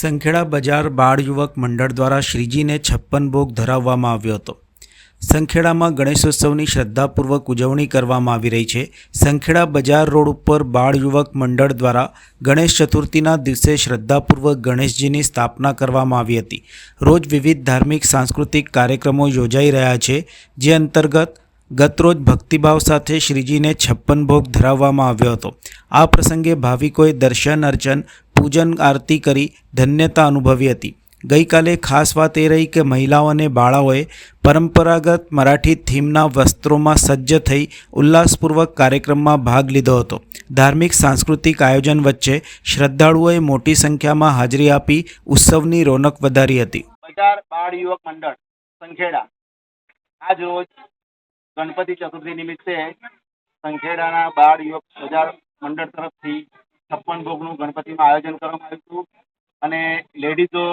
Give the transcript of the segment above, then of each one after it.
સંખેડા બજાર બાળ યુવક મંડળ દ્વારા શ્રીજીને છપ્પન ભોગ ધરાવવામાં આવ્યો હતો. સંખેડામાં ગણેશોત્સવની શ્રદ્ધાપૂર્વક ઉજવણી કરવામાં આવી રહી છે. સંખેડા બજાર રોડ ઉપર બાળ યુવક મંડળ દ્વારા ગણેશ ચતુર્થીના દિવસે શ્રદ્ધાપૂર્વક ગણેશજીની સ્થાપના કરવામાં આવી હતી. રોજ વિવિધ ધાર્મિક, સાંસ્કૃતિક કાર્યક્રમો યોજાઈ રહ્યા છે. જે અંતર્ગત ગતરોજ ભક્તિભાવ સાથે શ્રીજીને છપ્પન ભોગ ધરાવવામાં આવ્યો હતો. આ પ્રસંગે ભાવિકોએ દર્શન અર્ચન પૂજન આરતી કરી ધન્યતા અનુભવી હતી. ગઈકાલે ખાસ વાત એ રહી કે મહિલાઓ અને બાળાઓએ પરંપરાગત મરાઠી થીમના વસ્ત્રોમાં સજ્જ થઈ ઉલ્લાસપૂર્વક કાર્યક્રમમાં ભાગ લીધો હતો. ધાર્મિક, સાંસ્કૃતિક આયોજન વચ્ચે શ્રદ્ધાળુઓએ મોટી સંખ્યામાં હાજરી આપી ઉત્સવની રોનક વધારી હતી. બાળ યુવક મંડળ, સંખેડા. આજ રોજ ગણપતિ ચતુર્થી નિમિત્તે સંખેડાના બાળ યુવક મંડળ તરફથી છપ્પન ભોગનું ગણપતિમાં આયોજન કરવામાં આવ્યું હતું. અને લેડીઝો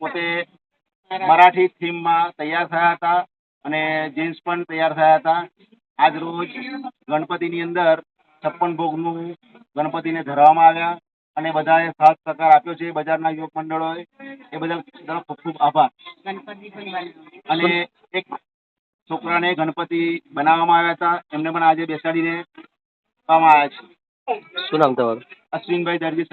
પોતે મરાઠી થીમમાં તૈયાર થયા હતા અને જેન્ટ્સ પણ તૈયાર થયા હતા. આજ રોજ ગણપતિની અંદર છપ્પન ભોગનું ગણપતિને ધરવામાં આવ્યા અને બધાએ સાથ સહકાર આપ્યો છે. બજારના યુવક મંડળોએ એ બધા તરફ ખૂબ ખૂબ આભાર. અને એક છોકરાને ગણપતિ બનાવવામાં આવ્યા હતા. એમને પણ આજે બેસાડીને આવ્યા છે. શું નામ તમારું? અશ્વિનભાઈ દરજી